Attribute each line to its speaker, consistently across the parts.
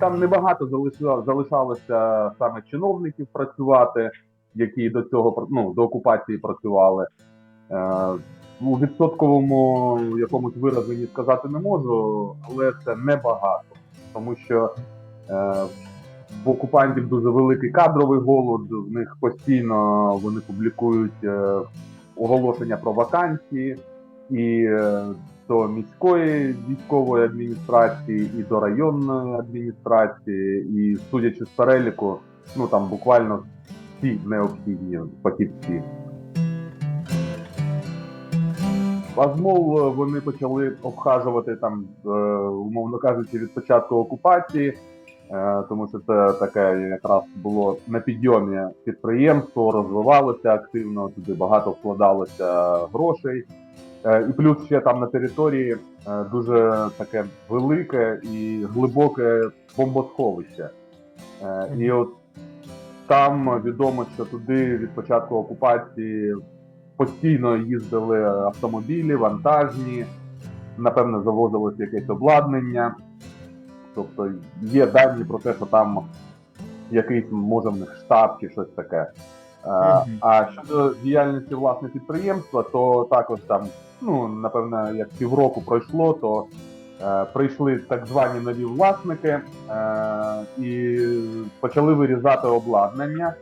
Speaker 1: там небагато залишалося саме чиновників працювати, які до цього ну, до окупації працювали. Е, у відсотковому якомусь вираженні сказати не можу, але це небагато, тому що е, в окупантів дуже великий кадровий голод, в них постійно вони публікують е, оголошення про вакансії і до міської військової адміністрації, і до районної адміністрації, і судячи з переліку, ну там буквально всі необхідні фахівці. Азмол е, вони почали обхажувати там, е, умовно кажучи, від початку окупації, е, тому що це таке якраз було на підйомі підприємство, розвивалося активно, туди багато вкладалося грошей. Е, І плюс ще там на території е, дуже таке велике і глибоке бомбосховище. Е, І от там відомо, що туди від початку окупації постійно їздили автомобілі, вантажні, напевно, завозилось якесь обладнання. Тобто є дані про те, що там якийсь може в них штаб чи щось таке. А щодо діяльності власне підприємства, то також там, ну напевно, як півроку пройшло, то е, прийшли так звані нові власники е, і почали вирізати обладнання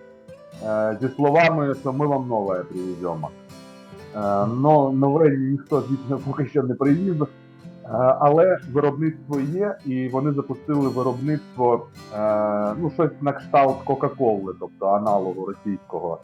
Speaker 1: е, зі словами, що ми вам нове привеземо. Е, но нове ніхто звідси поки що не привіз. Е, Але виробництво є, і вони запустили виробництво е, ну, щось на кшталт Кока-Коли, тобто аналогу російського.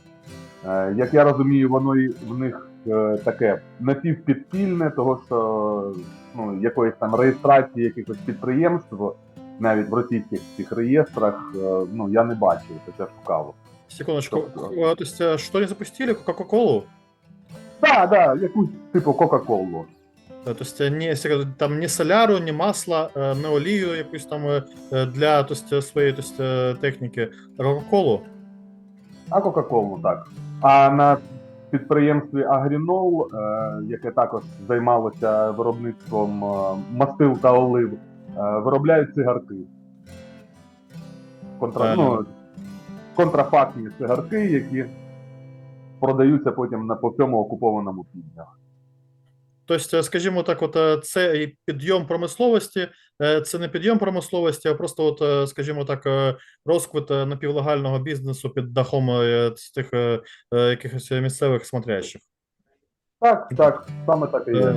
Speaker 1: Е, Як я розумію, воно і в них е, таке напівпідпільне, того що ну, якоїсь там реєстрації якихось підприємств, навіть в російських цих реєстрах, е, ну я не бачив, хоча шукав.
Speaker 2: Секундочку. Э, То есть, э, что запустили? Кока-Колу?
Speaker 1: Так, так, якусь типу Кока-Колу.
Speaker 2: Е, То есть, не, там не соляру, не масло, не олію якусь там для то есть, своєї то есть, техніки, а Кока-Колу.
Speaker 1: А Кока-Колу так. А на підприємстві Агрінол, е, яке також займалося виробництвом е, мастил та олив, е, виробляють цигарки. Контра... Ну, контрафактні цигарки, які продаються потім на по всьому окупованому півдня.
Speaker 2: Тобто, скажімо так, от е, це і підйом промисловості, е, це не підйом промисловості, а просто, от, е, скажімо так, розквіт е, напівлегального бізнесу під дахом тих якихось місцевих смотрящих.
Speaker 1: Так, так, саме так і є.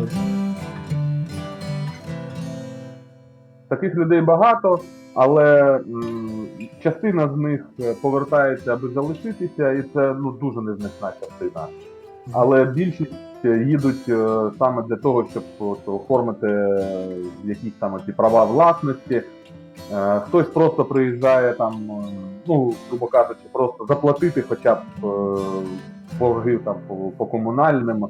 Speaker 1: Таких людей багато, але м, частина з них повертається, аби залишитися, і це ну дуже незначна частина. Але більшість їдуть е, саме для того, щоб от, оформити е, якісь там ці права власності. Е, Хтось просто приїжджає там, е, ну, грубо кажучи, просто заплатити хоча б е, борги там по, по комунальним,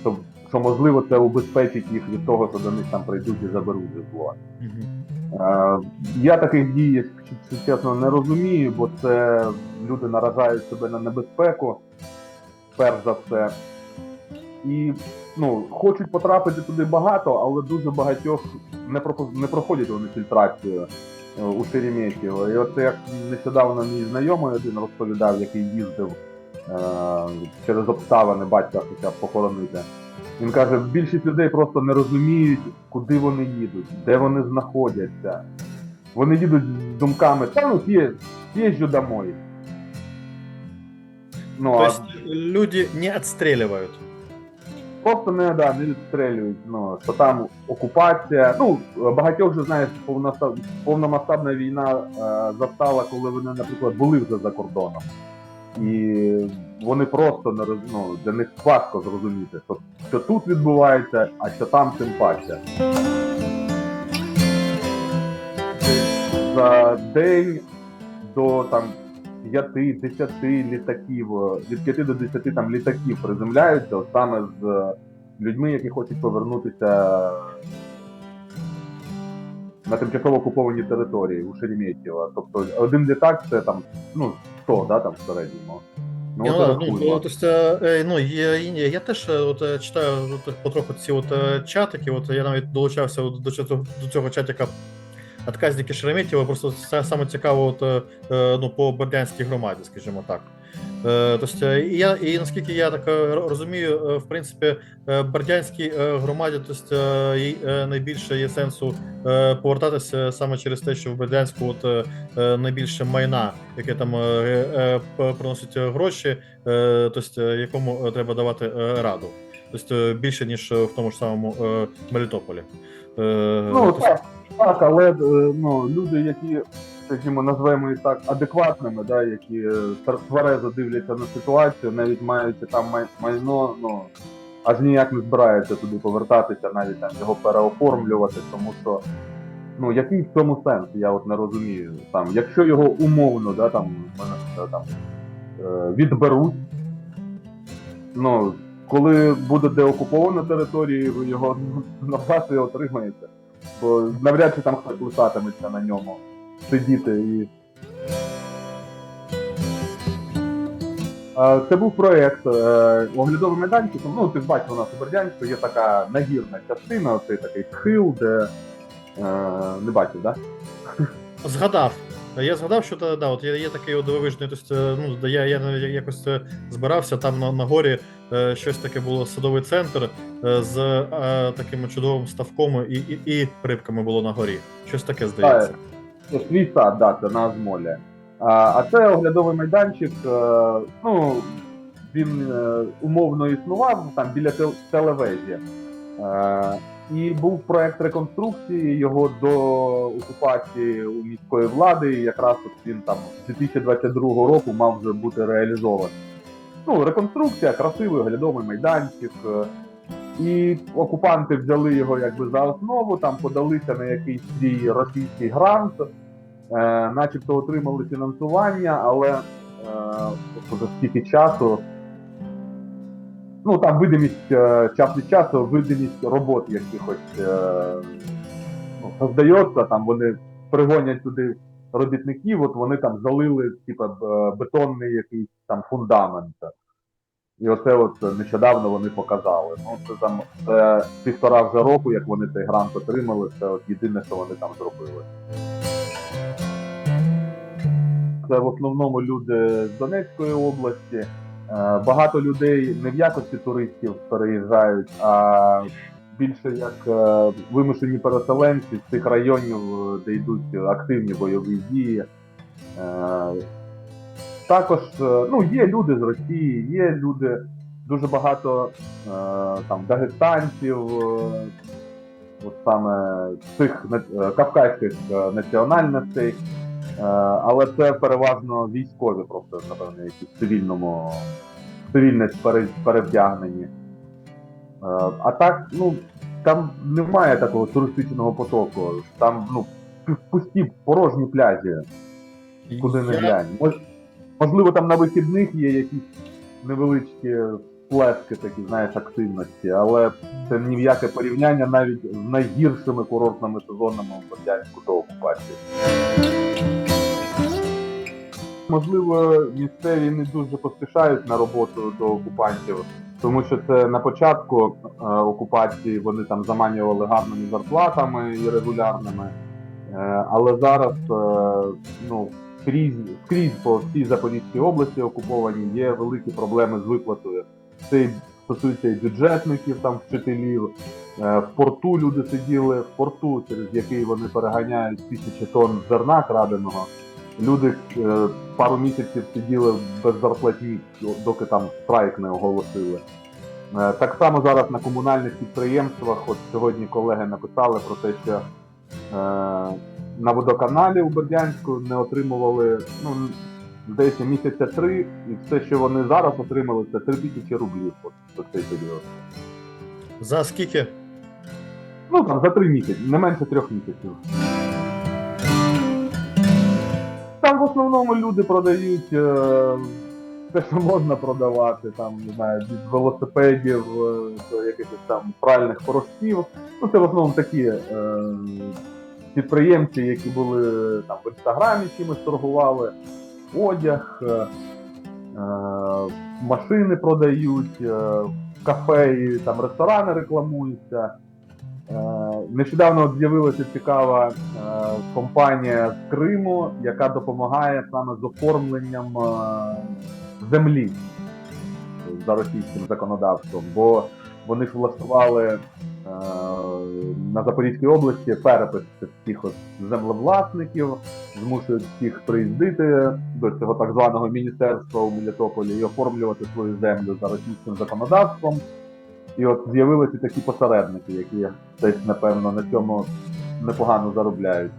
Speaker 1: щоб, що можливо це убезпечить їх від того, що до них там прийдуть і заберуть житло. Е, Я таких дій, якщо чесно, не розумію, бо це люди наражають себе на небезпеку, перш за все. І ну, хочуть потрапити туди багато, але дуже багатьох не, не проходять вони фільтрацію е, у Шереметьєво. І от як нещодавно мій знайомий один розповідав, який їздив е, через обставини батька хоча б похоронити. Він каже, більшість людей просто не розуміють, куди вони їдуть, де вони знаходяться. Вони їдуть з думками, та ну є, їжджу домой. Ну,
Speaker 2: То
Speaker 1: а
Speaker 2: люди не отстреливают.
Speaker 1: Просто не, да, не відстрелюють, ну, що там окупація. Ну, багатьох же, знаєш, повноста- повномасштабна війна е, застала, коли вони, наприклад, були вже за кордоном. І вони просто не роз- ну, для них важко зрозуміти, що, що тут відбувається, а що там тим паче. За день до там 5-10 літаків, е, від 5 до 10 там літаків приземляються от саме з е, людьми, які хочуть повернутися на тимчасово окуповані території у Шереметьєво. Тобто один літак це там ну 100, да, там в середньому. Ну,
Speaker 2: Ну,
Speaker 1: от
Speaker 2: ну, то е, е, ну, я, я, я теж е, от, е, читаю от, потроху ці от, е, чатики, от я навіть долучався от до, до цього чатика отказники Шереметьєва, просто саме цікаво, от, е, е, ну, по Бердянській громаді, скажімо так. Тобто, і я, і наскільки я так розумію, в принципі, Бердянській громаді, тобто, їй найбільше є сенсу повертатися саме через те, що в Бердянську от, найбільше майна, яке там приносить гроші, тобто, якому треба давати раду. Тобто більше, ніж в тому ж самому Мелітополі.
Speaker 1: Ну так, так, але е, ну, люди, які, скажімо, назвемо їх так, адекватними, да, які е, тверезо дивляться на ситуацію, навіть маючи там майно, ну аж ніяк не збираються туди повертатися, навіть там його переоформлювати, тому що. Ну, який в цьому сенс, я от не розумію. Там, якщо його умовно, да, там, е, там, відберуть, ну, коли буде деокупована територія, його назад і отримаєте. Бо навряд чи там хтось лишатиметься на ньому сидіти і. Це був проєкт е, оглядовий майданчик. Ну, ти бачив, у нас у Бердянську є така нагірна частина, оцей такий схил, де е, не бачив, так? Да?
Speaker 2: Згадав. Я згадав, що да, от є, є такий дивовижний, тобто, е, ну, я, я якось е, збирався там на, на горі, е, щось таке було садовий центр е, з е, таким чудовим ставком і, і, і рибками було на горі. Щось таке здається.
Speaker 1: Це Свій сад, да, на Азмолі. А, а це оглядовий майданчик, е, ну, він е, умовно існував там біля тел- телевежі. Е, і був проект реконструкції його до окупації у міської влади. І якраз от він там 2022 року мав вже бути реалізований. Ну, реконструкція, красивий оглядовий майданчик. е, І окупанти взяли його якби за основу, там подалися на якийсь свій російський грант, е, начебто отримали фінансування, але е, стільки часу. Ну там видимість е, час від часу, видимість робот якихось е, ну, создається, там вони пригонять туди робітників, от вони там залили типа б- бетонний якийсь там фундамент. І оце от нещодавно вони показали. Ну це там це півтора вже року, як вони цей грант отримали. Це от єдине, що вони там зробили. Це в основному люди з Донецької області. Е, Багато людей не в якості туристів переїжджають, а більше як е, вимушені переселенці з тих районів, е, де йдуть активні бойові дії. Також ну, є люди з Росії, є люди, дуже багато там дагестанців, от саме цих кавказьких національностей, але це переважно військові, просто напевно, якісь в цивільному цивільне перевдягнені. Е, а так, ну, там немає такого туристичного потоку. Там ну, пусті порожні пляжі куди не глянь. Мож, можливо, там на вихідних є якісь невеличкі сплески такі, знаєш, активності, але це ні в яке порівняння навіть з найгіршими курортними сезонами у Бердянську до окупації. Можливо, місцеві не дуже поспішають на роботу до окупантів, тому що це на початку е, окупації вони там заманювали гарними зарплатами і регулярними. Е, але зараз е, ну, скрізь, скрізь по всій Запорізькій області окуповані є великі проблеми з виплатою. Це стосується і бюджетників, там вчителів. Е, В порту люди сиділи, в порту, через який вони переганяють тисячі тонн зерна краденого. Люди е, пару місяців сиділи без зарплатні, доки там страйк не оголосили. Е, Так само зараз на комунальних підприємствах, от сьогодні колеги написали про те, що е, на водоканалі у Бердянську не отримували, ну, здається, місяця три, і все, що вони зараз отримали, це 3 тисячі рублів от, за цей період.
Speaker 2: За скільки?
Speaker 1: Ну там за три місяці, не менше трьох місяців. Там в основному люди продають е, те, що можна продавати, там, не знаю, від велосипедів е, якихось там пральних порошків. Ну, це в основному такі е, підприємці, які були там в інстаграмі чимось торгували, одяг, е, е, машини продають, е, кафе і там ресторани рекламуються. Нещодавно з'явилася цікава е, компанія з Криму, яка допомагає саме з оформленням е, землі за російським законодавством, бо вони ж влаштували е, на Запорізькій області перепис от землевласників, змушують всіх приїздити до цього так званого міністерства у Мелітополі і оформлювати свою землю за російським законодавством. І от з'явилися такі посередники, які десь, напевно, на цьому непогано заробляють.